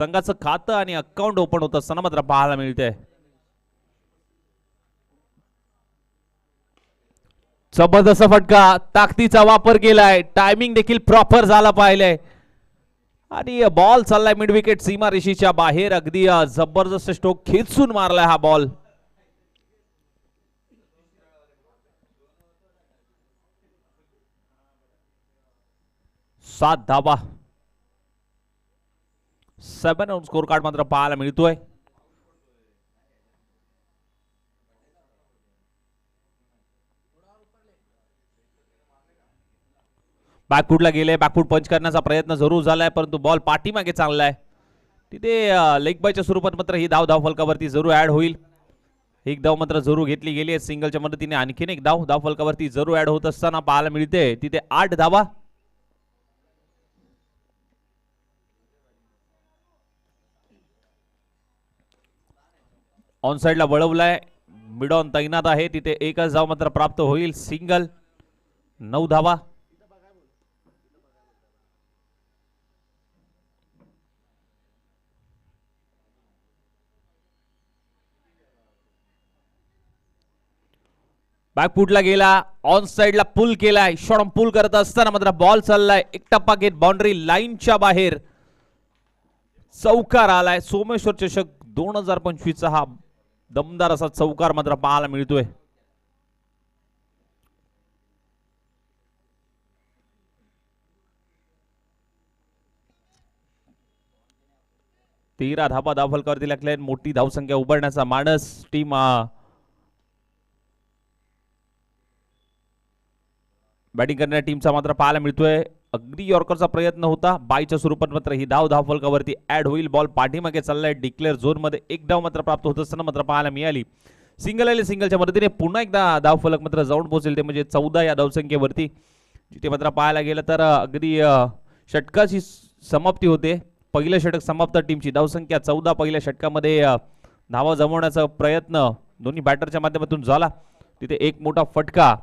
संघाचं खातं आणि अकाउंट ओपन होत असताना मात्र पाहायला मिळते जबरदस्त फटका ताकदीचा वापर केलाय टायमिंग देखील प्रॉपर झाला पाहिलंय आणि बॉल चाललाय मिड विकेट सीमा ऋषीच्या बाहेर अगदी जबरदस्त स्ट्रोक खेचून मारलाय हा बॉल सात धाबा सेवन स्कोर कार्ड मात्र पाहायला मिळतोय. बॅकफूटला गेले बॅकफूट पंच करण्याचा प्रयत्न जरूर झालाय परंतु बॉल पाठीमागे चांगला आहे तिथे लेग बायच्या स्वरूपात मात्र ही धाव धाव फलकावरती जरूर ऍड होईल. एक धाव मात्र जरूर घेतली गेली आहे सिंगलच्या मदतीने आणखीन एक धाव धाव फलकावरती जरूर ऍड होत असताना पाहायला मिळते. तिथे आठ धावा. ऑन साईडला वळवलाय. मिड ऑन तैनात आहे. तिथे एकच धाव मात्र प्राप्त होईल. सिंगल नऊ धावा. बॅकफूटला गेला. ऑन साइडला पुल केलाय. शॉर्ट पुल करत असताना मात्र बॉल चाललाय. एक टप्पा घेत बाउंड्री लाईनच्या बाहेर. चौकार आलाय. सोमेश्वर चषक दोन हजार पंचवीसचा हा दमदार असा चौकार मात्र पाहायला मिळतोय. तेरा धाबा धाव फलकावरती लागल्या मोठी धावसंख्या उभारण्याचा माणस टीम बॅटिंग करणाऱ्या टीमचा मात्र पाहायला मिळतोय. अगदी यॉर्करचा प्रयत्न होता. बायच्या स्वरूपात मात्र ही धाव धाव फलकावरती ऍड होईल. बॉल पाठीमागे चाललाय. डिक्लेअर झोनमध्ये एक धाव मात्र प्राप्त होत असताना मात्र पाहायला मिळाली. सिंगल आले सिंगलच्या मदतीने पुन्हा एकदा धाव फलक मात्र जाऊन पोहोचेल. ते म्हणजे चौदा या धावसंख्येवरती. जिथे मात्र पाहायला गेलं तर अगदी षटकाची समाप्ती होते. पहिलं षटक समाप्त टीमची धावसंख्या चौदा पहिल्या षटकामध्ये धावा जमवण्याचा प्रयत्न दोन्ही बॅटरच्या माध्यमातून झाला. तिथे एक मोठा फटका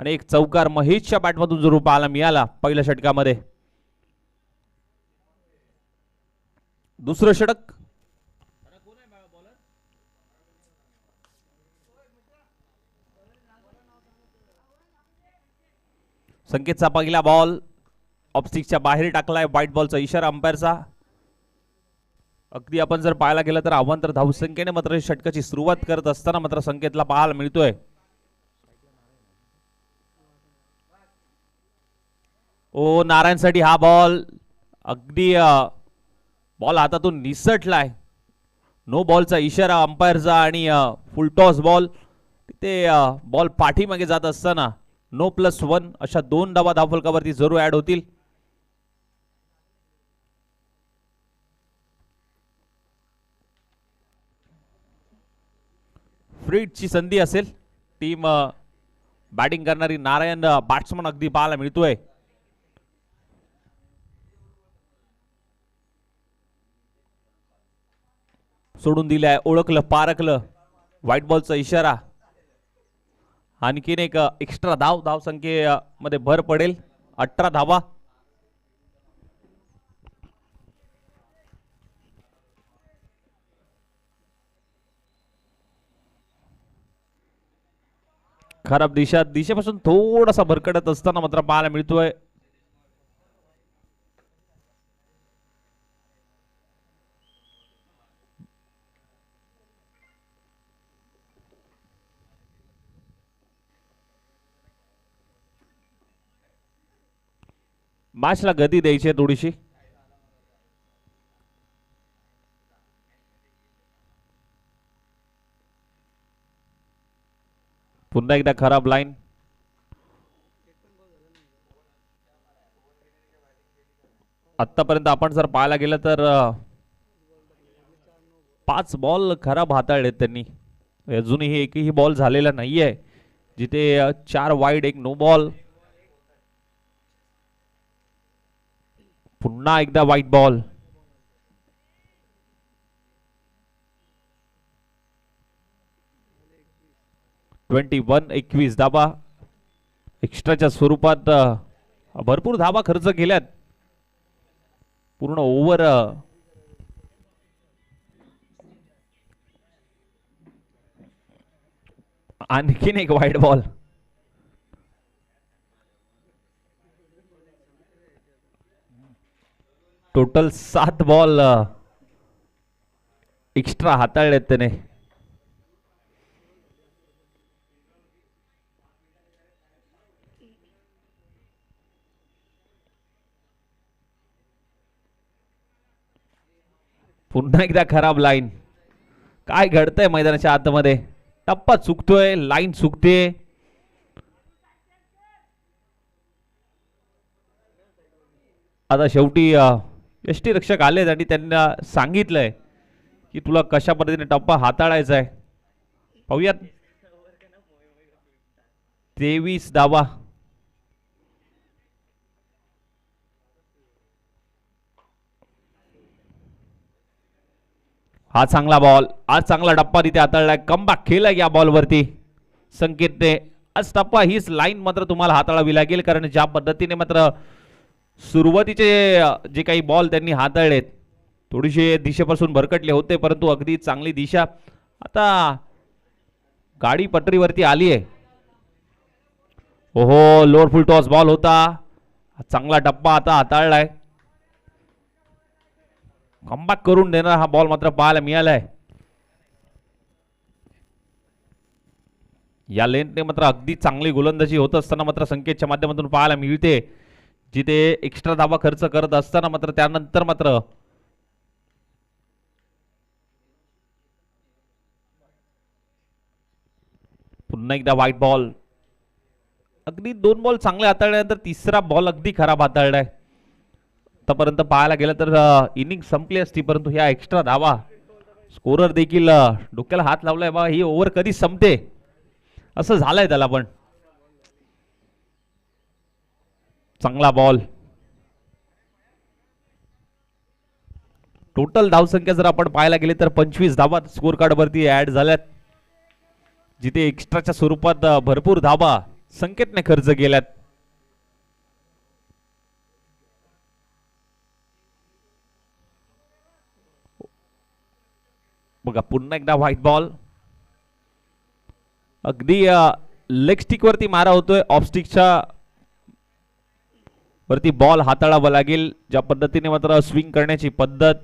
आणि एक चौकार महेशच्या बॅटमधून जो पाहायला मिळाला पहिल्या षटकामध्ये. दुसरं षटक. संकेतचा पहिला बॉल ऑप्स्टिकच्या बाहेर टाकलाय व्हाईट बॉलचा इशारा अंपायरचा अगदी आपण जर पाहायला गेलं तर अवांतर धावसंख्येने मात्र षटकाची सुरुवात करत असताना मात्र संकेतला पाहायला मिळतोय. ओ नारायणसाठी हा बॉल अगदी बॉल हातातून निसटलाय. नो बॉलचा इशारा अंपायरचा आणि फुलटॉस बॉल तिथे बॉल पाठीमागे जात असताना नो प्लस वन अशा दोन डावा धावफलकावरती जरूर ऍड होतील. फ्रीडची संधी असेल. टीम बॅटिंग करणारी नारायण बॅट्समन अगदी पाहायला मिळतोय. सोडून दिलाय ओळखलं पारखलं. व्हाईट बॉलचा इशारा. आणखीन एक एक्स्ट्रा धाव धाव संख्येमध्ये भर पडेल. अठरा धावा. खराब दिशा दिशेपासून थोडासा भरकडत असताना मात्र पाहायला मिळतोय. मॅचला गती द्यायची आहे थोडीशी. पुन्हा एकदा खराब लाईन. आतापर्यंत आपण जर पाहायला गेलं तर पाच बॉल खराब हाताळलेत त्यांनी. अजूनही एकही बॉल झालेला नाहीये. जिथे चार वाईड एक नो बॉल पुन्हा एकदा वाईट बॉल ट्वेंटी वन एकवीस धाबा. एक्स्ट्राच्या स्वरूपात भरपूर धाबा खर्च केल्यात. पूर्ण ओव्हर आणखीन एक वाईट बॉल टोटल सात बॉल एक्स्ट्रा हाताळलेत त्याने. पुन्हा एकदा खराब लाईन काय घडतंय मैदानाच्या आतमध्ये? टप्पा चुकतोय लाईन चुकते. आता शेवटी एस टी रक्षक आलेत आणि त्यांना सांगितलंय की तुला कशा पद्धतीने टप्पा हाताळायचा आहे. पाहूयात. तेवीस धावा हा चांगला बॉल आज चांगला टप्पा तिथे हाताळलाय. कमबॅक केला या बॉलवरती संकेतने आज टप्पा हीच लाईन मात्र तुम्हाला हाताळावी लागेल कारण ज्या पद्धतीने मात्र सुरुवातीचे जे काही बॉल त्यांनी हाताळलेत थोडीशे दिशेपासून भरकटले होते परंतु अगदी चांगली दिशा. आता गाडी पटरीवरती आली आहे ओहो लोअर फुल टॉस बॉल होता. चांगला टप्पा आता हाताळलाय. कमबॅक करून देणार हा बॉल मात्र पाहायला मिळालाय. या लेनने मात्र अगदी चांगली गोलंदाजी होत असताना मात्र संकेतच्या माध्यमातून पाहायला मिळते. जिथे एक्स्ट्रा धावा खर्च करत असताना मात्र त्यानंतर मात्र पुन्हा एकदा व्हाईट बॉल अगदी दोन बॉल चांगले हाताळल्यानंतर तिसरा बॉल अगदी खराब हाताळलाय. आतापर्यंत पाहायला गेलं तर इनिंग संपली असती परंतु ह्या एक्स्ट्रा धावा स्कोरर देखील डोक्याला हात लावलाय बा ही ओव्हर कधी संपते? असं झालंय त्याला पण. चांगला बॉल टोटल धावसंख्या जर आपण पाहायला गेले तर पंचवीस धावा स्कोर कार्ड वरती ऍड झाल्यात. जिथे एक्स्ट्राच्या स्वरूपात भरपूर धावा संकेतने खर्च केल्यात. बघा पुन्हा एकदा व्हाईट बॉल अगदी लेग स्टिक वरती मारा होतोय ऑफ स्टिकच्या वरती बॉल हाताळावा लागेल ज्या पद्धतीने मात्र स्विंग करण्याची पद्धत.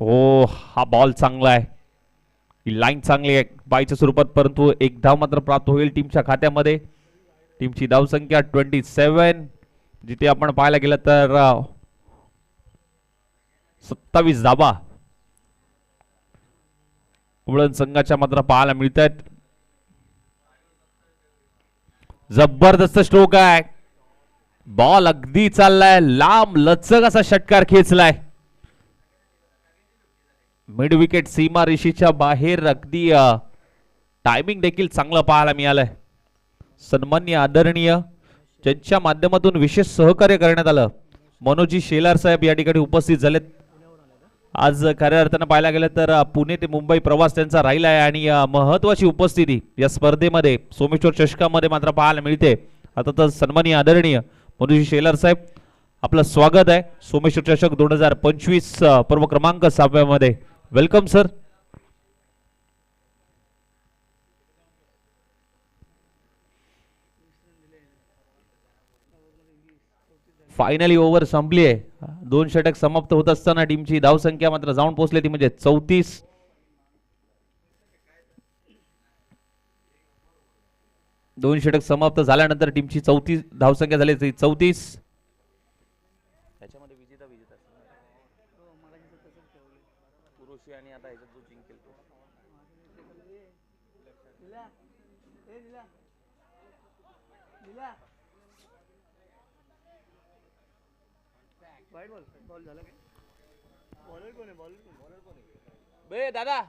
हो हा बॉल चांगला आहे. ही लाईन चांगली आहे बायच्या स्वरूपात परंतु एक धाव मात्र प्राप्त होईल टीमच्या खात्यामध्ये. टीमची धावसंख्या ट्वेंटी सेवन जिथे आपण पाहायला गेलं तर सत्तावीस धाबा उबळण संघाच्या मात्र पाहायला मिळत आहेत जबरदस्त स्ट्रोक आहे. बॉल अगदी चाललाय. लांब लचक असा षटकार खेचलाय. मिड विकेट सीमा ऋषीच्या बाहेर अगदी टायमिंग देखील चांगलं पाहायला मिळालंय. सन्मान्य आदरणीय ज्यांच्या माध्यमातून विशेष सहकार्य करण्यात आलं. मनोजी शेलार साहेब या ठिकाणी उपस्थित झालेत. आज खऱ्या अर्थानं पाहायला गेलं तर पुणे ते मुंबई प्रवास त्यांचा राहिला आहे आणि महत्त्वाची महत्वाची उपस्थिती या स्पर्धेमध्ये सोमेश्वर चषकामध्ये मात्र पाहायला मिळते. आता तर सन्माननीय आदरणीय मनुजी शेलार साहेब आपलं स्वागत आहे. सोमेश्वर चषक दोन हजार पंचवीस पर्व क्रमांक सहाव्यामध्ये वेलकम सर. फायनली ओव्हर संपली आहे दोन षटक समाप्त होत असताना टीमची धावसंख्या मात्र जाऊन पोहोचली ती म्हणजे चौतीस. दोन षटक समाप्त झाल्यानंतर टीमची चौतीस धावसंख्या झाली ती चौतीस त्याच्यामध्ये विजेता विजेता पुरुष आणि आता ह्याच्यात जो जिंकेल तो बे दादा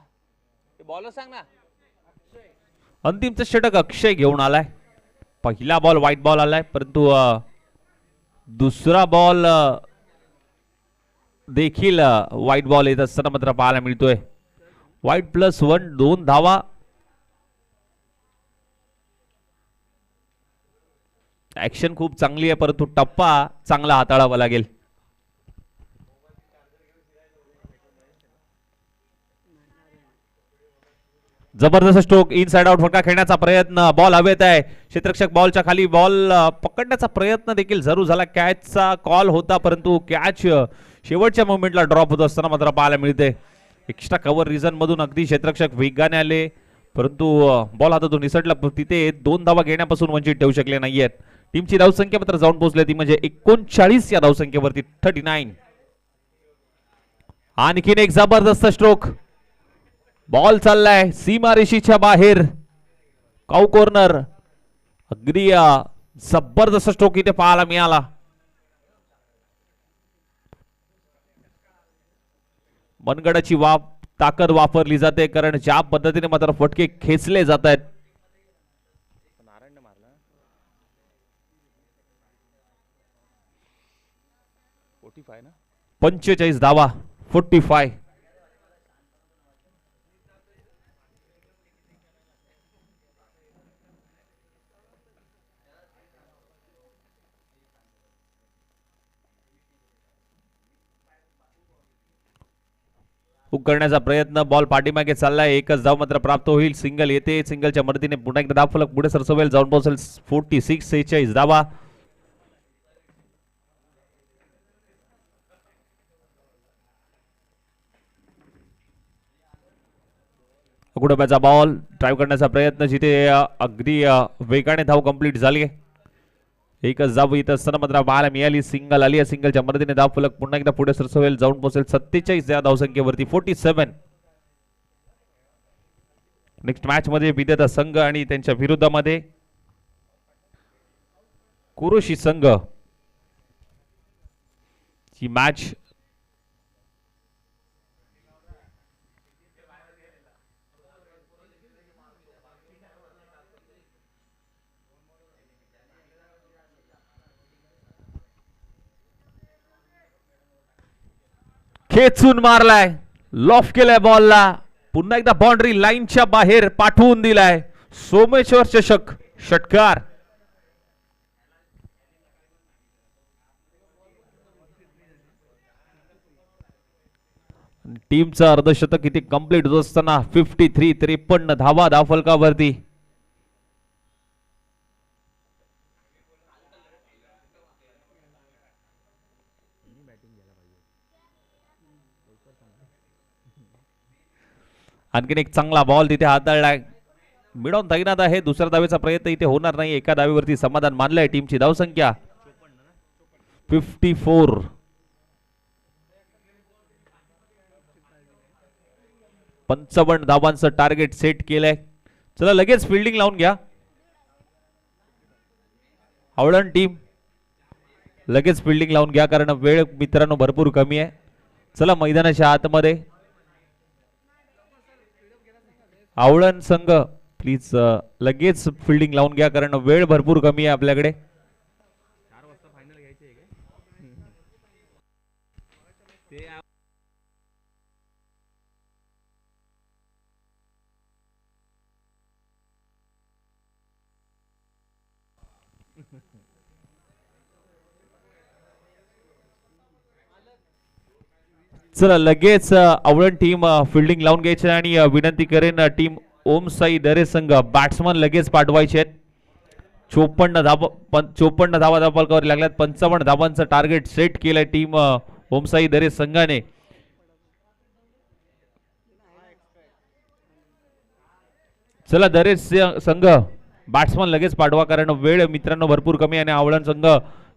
बॉलर सांग ना. अंतिमचं षटक अक्षय घेऊन आलाय. पहिला बॉल व्हाईट बॉल आलाय परंतु दुसरा बॉल देखील व्हाईट बॉल येत असताना मात्र पाहायला मिळतोय. व्हाईट प्लस वन दोन धावा. ऍक्शन खूप चांगली आहे परंतु टप्पा चांगला हाताळावा लागेल. जबरदस्त स्ट्रोक इन साइड आउट फटका खेळण्याचा प्रयत्न. बॉल हवेत आहे. क्षेत्रक्षक बॉलच्या खाली बॉल पकडण्याचा प्रयत्न देखील जरूर झाला. कॅचचा कॉल होता परंतु कॅच शेवटच्या मोमेंटला ड्रॉप होत असताना मात्र पाहायला मिळते. एक्स्ट्रा कव्हर रिझन मधून अगदी क्षेत्रक्षक वेगाने आले. परंतु बॉल हातातून निसटला. तिथे दोन धावा घेण्यापासून वंचित ठेवू शकले नाहीयेत. टीमची धावसंख्या मात्र जाऊन पोहोचली ती म्हणजे एकोणचाळीस या धावसंख्येवरती थर्टी नाईन आणखीन एक जबरदस्त स्ट्रोक बॉल चाललाय. सीमा रेषीच्या बाहेर. काऊ कॉर्नर अगदी जबरदस्त स्ट्रोक इथे पाहायला मिळाला. मनगडाची वाप ताकद वापरली जाते कारण ज्या पद्धतीने मात्र फटके खेचले जात आहेत पंचेचाळीस धावा. Forty five. हुक करण्याचा प्रयत्न. बॉल पाठीमागे चाललाय. एकच धाव मात्र प्राप्त होईल. सिंगल येते. सिंगलच्या मदतीने पुन्हा एकदा धाव फलक पुढे सरसवेल. जाऊन पोहोचेल फोर्टी सिक्स सेहेचाळीस. धावा. कुटुंबाचा बॉल ड्राईव्ह करण्याचा प्रयत्न. जिथे अगदी वेगाने धाव कंप्लीट झाली आहे. एकच जाब इथं असताना मात्र पाहायला मिळाली सिंगल आली या सिंगलच्या मदतीने धाव फलक पुन्हा एकदा पुढे सरसवेल जाऊन पोहोचेल सत्तेचाळीस या धावसंख्येवरती फोर्टी सेव्हन नेक्स्ट मॅच मध्ये विजेता संघ आणि त्यांच्या विरुद्धामध्ये कुरुशी संघ ही मॅच खेचून मारलाय. लॉफ केलाय बॉलला पुन्हा एकदा बाउंड्री लाईनच्या बाहेर पाठवून दिलाय. सोमेश्वर चषक षटकार. टीमचं अर्धशतक किती कंप्लीट होत असताना फिफ्टी थ्री त्रेपन्न धावा दाफलकावरती आणखीन एक चांगला बॉल तिथे हाताळलाय मिळवून तैनात आहे. दुसऱ्या दावेचा प्रयत्न इथे होणार नाही. एका दावेवरती समाधान मानलंय टीमची धावसंख्या. फिफ्टी फोर पंचावन्न धावांचं टार्गेट सेट केलंय. चला लगेच फिल्डिंग लावून घ्या. आवडण टीम लगेच फिल्डिंग लावून घ्या कारण वेळ मित्रांनो भरपूर कमी आहे. चला मैदानाच्या आतमध्ये. आवळण संघ प्लीज लगेच फिल्डिंग लावून घ्या कारण वेळ भरपूर कमी आहे आपल्याकडे. चला लगेच आवडण आवळण टीम फिल्डिंग लावून घ्यायची आणि विनंती करेन टीम ओम साई दरे संघ बॅट्समन लगेच पाठवायचे आहेत. चोपन्न धावा पं- चोपन्न धावा धावफलकावर लागल्यात. पंचावन्न धाबांचं टार्गेट सेट केलंय टीम ओमसाई दरे संघाने. चला दरे संघ बॅट्समन लगेच पाठवा कारण वेळ मित्रांनो भरपूर कमी आणि आवळण संघ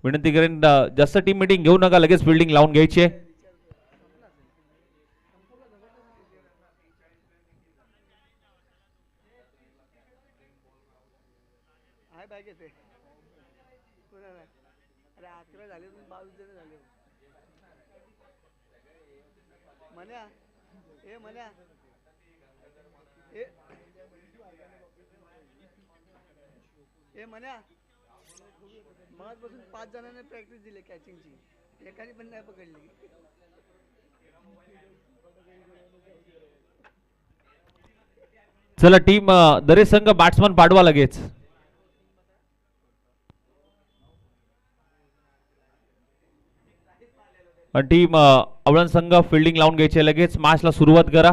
विनंती करेन जास्त टीम मिटिंग घेऊ नका लगेच फिल्डिंग लावून घ्यायची. आहे आहे बॅग येते. कोणाला अरे अकरा झाले तुम्ही बावीस जण झाले. म्हण्या ए म्हण्या ए ए मन्या. पाच जणांनी प्रॅक्टिस दिली कॅचिंगची एकाने पण नाही पकडली. चला टीम दरे संघ बॅट्समन पाठवा लगेच. टीम अवळण संघ फिल्डिंग लावून घ्यायची आहे लगेच मॅचला सुरुवात करा.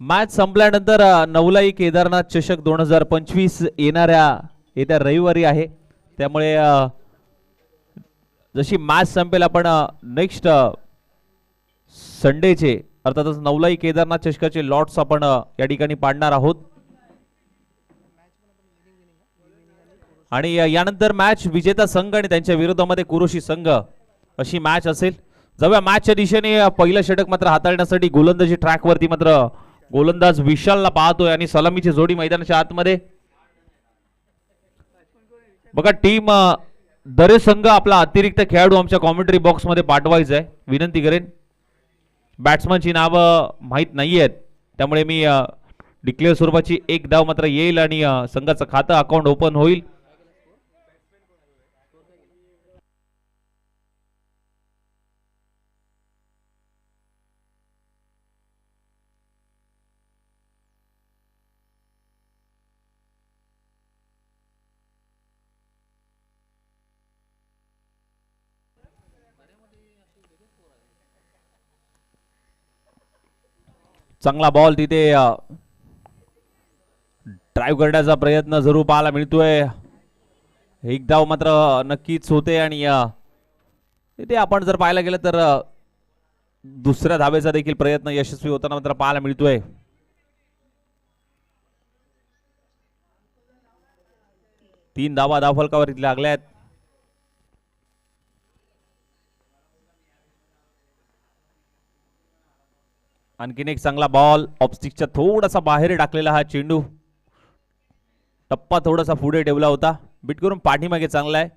मॅच संपल्यानंतर नवलाई केदारनाथ चषक दोन हजार पंचवीस येणाऱ्या येत्या रविवारी आहे. त्यामुळे जशी मॅच संपेल आपण नेक्स्ट संडेचे अर्थातच नवलाई केदारनाथ चषकाचे लॉट्स आपण या ठिकाणी पाडणार आहोत. आणि यानंतर मॅच विजेता संघ आणि त्यांच्या विरोधामध्ये कुरोशी संघ अशी मॅच असेल. जाऊया मॅचच्या दिशेने. पहिलं षटक मात्र हाताळण्यासाठी गोलंदाजी ट्रॅकवरती मात्र गोलंदाज विशालला पाहतोय आणि सलामीची जोडी मैदानाच्या आतमध्ये. बघा टीम दरे संघ आपला अतिरिक्त खेळाडू आमच्या कॉमेंट्री बॉक्समध्ये पाठवायचा आहे विनंती करेन. बॅट्समनची नावं माहीत नाही आहेत त्यामुळे मी डिक्लेअर स्वरूपाची एक धाव मात्र येईल आणि संघाचं खातं अकाउंट ओपन होईल. चांगला बॉल तिथे ड्राईव्ह करण्याचा प्रयत्न जरूर पाहायला मिळतोय. एक धाव मात्र नक्कीच होते आणि तिथे आपण जर पाहायला गेलं तर दुसऱ्या धावेचा देखील प्रयत्न यशस्वी होताना मात्र पाहायला मिळतोय. तीन धावा धावफलकावर इथे लागल्या आहेत आणखीन एक चांगला बॉल ऑपस्टिकच्या थोडासा बाहेर टाकलेला हा चेंडू. टप्पा थोडासा पुढे ठेवला होता. बीट करून पाठीमागे चांगला आहे.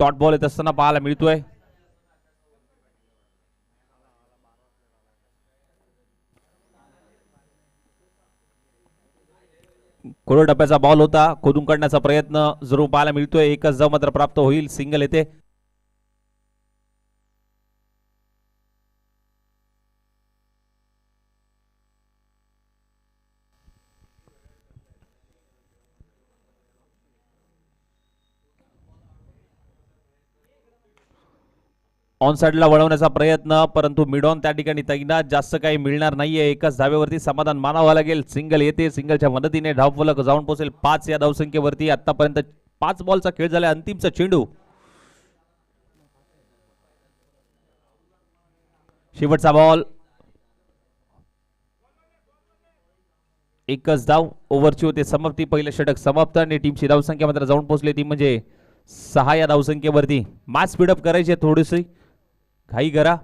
टॉट बॉल येत असताना पाहायला मिळतोय. कोरो टप्प्याचा बॉल होता. खोदून काढण्याचा प्रयत्न जरूर पाहायला मिळतोय. एकच धाव मात्र प्राप्त होईल. सिंगल येते. ऑनसाइडला वळवण्याचा प्रयत्न परंतु मिडॉन त्या ठिकाणी तैनात. जास्त काही मिळणार नाहीये. एकाच धावेवरती समाधान मानावं लागेल. सिंगल येते. सिंगलच्या मदतीने धावफलक जाऊन पोहोचेल. पाच या धावसंख्येवरती. आतापर्यंत पाच बॉलचा खेळ झाला अंतिमचा चेंडू शेवटचा बॉल एकच धाव. ओव्हरची होते. समाप्ती. पहिलं षटक समाप्त. आणि टीमची धावसंख्या मात्र जाऊन पोहोचली ती म्हणजे सहा या धावसंख्येवरती. मास स्पीडअप करायची थोडीशी. घाई करा.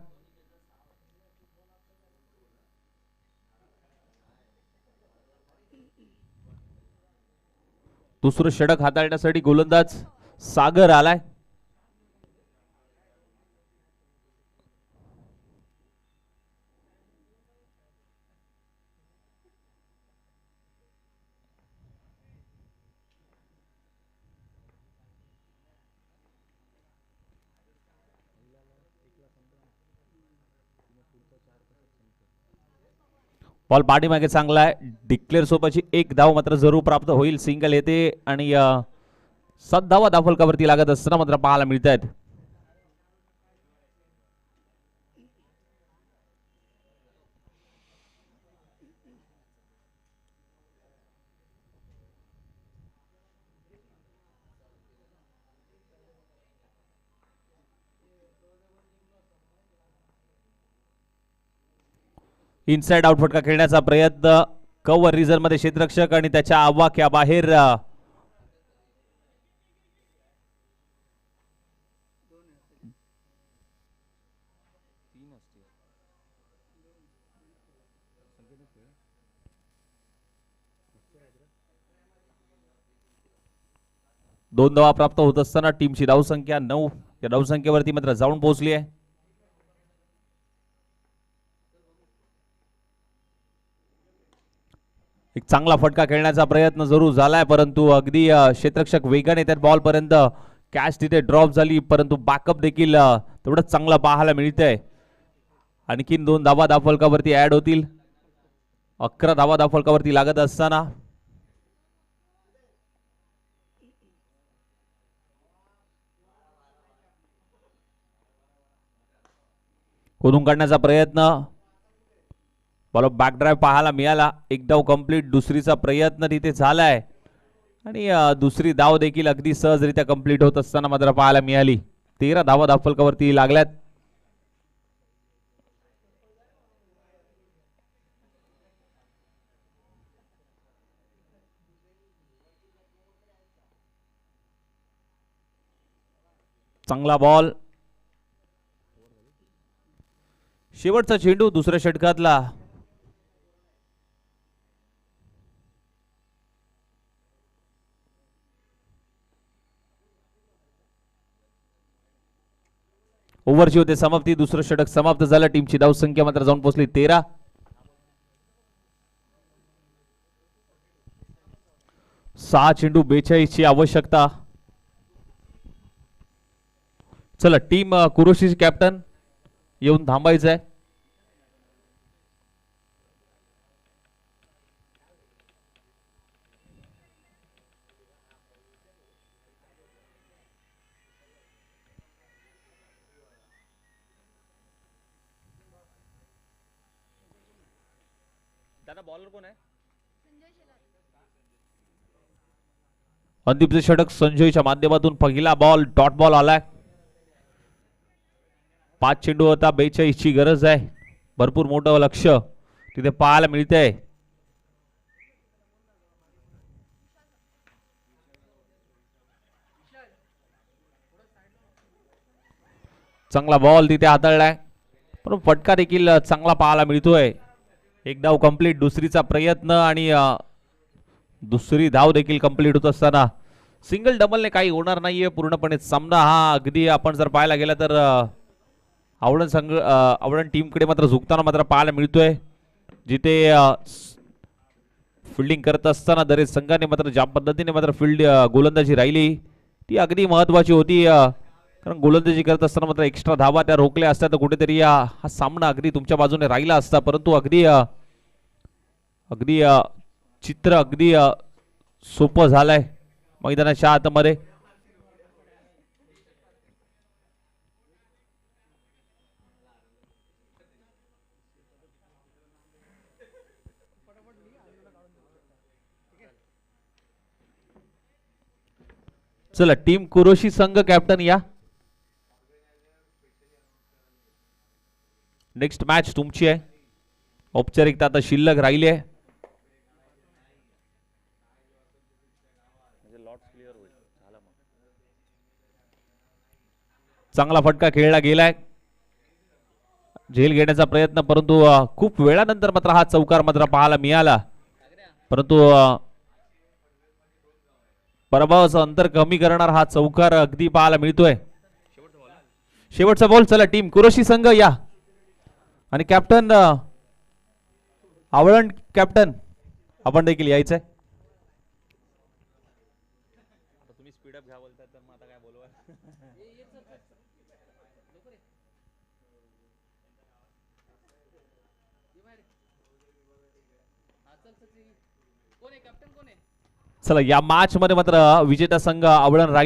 दुसरं षडक हाताळण्यासाठी गोलंदाज सागर आलाय. बॉल पाठीमागे चांगला आहे. डिक्लेअर सोबतची एक धाव मात्र जरूर प्राप्त होईल सिंगल येते आणि सात धावा धावफलकावरती लागत असताना मात्र पाहायला मिळत आहेत इनसाइड आउट फटका खेळण्याचा प्रयत्न. कव्हर रिझनमध्ये क्षेत्ररक्षक आणि त्याच्या आवाक्या बाहेर. दोन धावा प्राप्त होत असताना टीमची धावसंख्या नऊ. या धावसंख्येवरती मात्र जाऊन पोहोचली आहे. एक चांगला फटका खेळण्याचा प्रयत्न जरूर झालाय परंतु अगदी क्षेत्रक्षक वेगाने त्या बॉलपर्यंत कॅश कॅच तिथे ड्रॉप झाली परंतु बॅकअप देखील तेवढंच चांगलं पाहायला मिळतंय. आणखीन दोन धावा दाफलकावरती ऍड होतील. अकरा धावा दाफलकावरती लागत असताना. खोदून काढण्याचा प्रयत्न. बॉल बॅक ड्राईव्ह पाहायला मिळाला. एक डाव कंप्लीट दुसरीचा प्रयत्न तिथे झालाय. आणि दुसरी धाव देखील अगदी सहजरित्या कंप्लीट होत असताना मात्र पाहायला मिळाली. तेरा धावा धाफलकावरती लागल्यात. चांगला बॉल शेवटचा चेंडू दुसऱ्या षटकातला. ओव्हरची होते समाप्ती दुसरं षटक समाप्त झालं टीमची धावसंख्या मात्र जाऊन पोहोचली तेरा. सहा चेंडू बेचाळीसची आवश्यकता. चला टीम कुरोशी कॅप्टन येऊन थांबायचं आहे अंदीपचे षटक संजयच्या माध्यमातून पहिला बॉल डॉट बॉल आलाय. पाच चेंडू होता बेचाळीसची गरज आहे. भरपूर मोठं लक्ष तिथे पाहायला मिळतंय. चांगला बॉल तिथे हाताळलाय. पण फटका देखील चांगला पाहायला मिळतोय. एक डाव कंप्लीट दुसरीचा प्रयत्न आणि दुसरी धाव देखील कंप्लीट होत असताना. सिंगल डबलने काही होणार नाहीये. पूर्णपणे सामना हा अगदी आपण जर पाहायला गेला तर आवडण संघ आवडण टीमकडे मात्र झुकताना मात्र पाहायला मिळतोय. जिथे फिल्डिंग करत असताना दरेक संघाने मात्र ज्या पद्धतीने मात्र फील्ड गोलंदाजी राहिली ती अगदी महत्वाची होती कारण गोलंदाजी करत असताना मात्र एक्स्ट्रा धावा त्या रोखल्या असत्या. तर कुठेतरी हा सामना अगदी तुमच्या बाजूने राहिला असता. परंतु अगदी अगदी चित्र अगदी सोपं झालंय. मैदानाच्या आतमध्ये. चला टीम कुरोशी संघ कॅप्टन या. नेक्स्ट मॅच तुमची आहे. औपचारिकता आता शिल्लक राहिली आहे. चांगला फटका खेळला गेलाय. झेल घेण्याचा प्रयत्न परंतु खूप वेळानंतर मात्र हा चौकार मात्र पाहायला मिळाला. परंतु अ, अंतर कमी करणार हा चौकार अगदी पाहायला मिळतोय. शेवटचा बॉल चला टीम कुरोशी संघ या. आणि कॅप्टन आवळण कॅप्टन आपण देखील यायचंय तुम्ही स्पीडअप घ्या बोलताय तर मग आता काय बोलवा चला या मॅच मध्ये मात्र विजेता संघ आवळण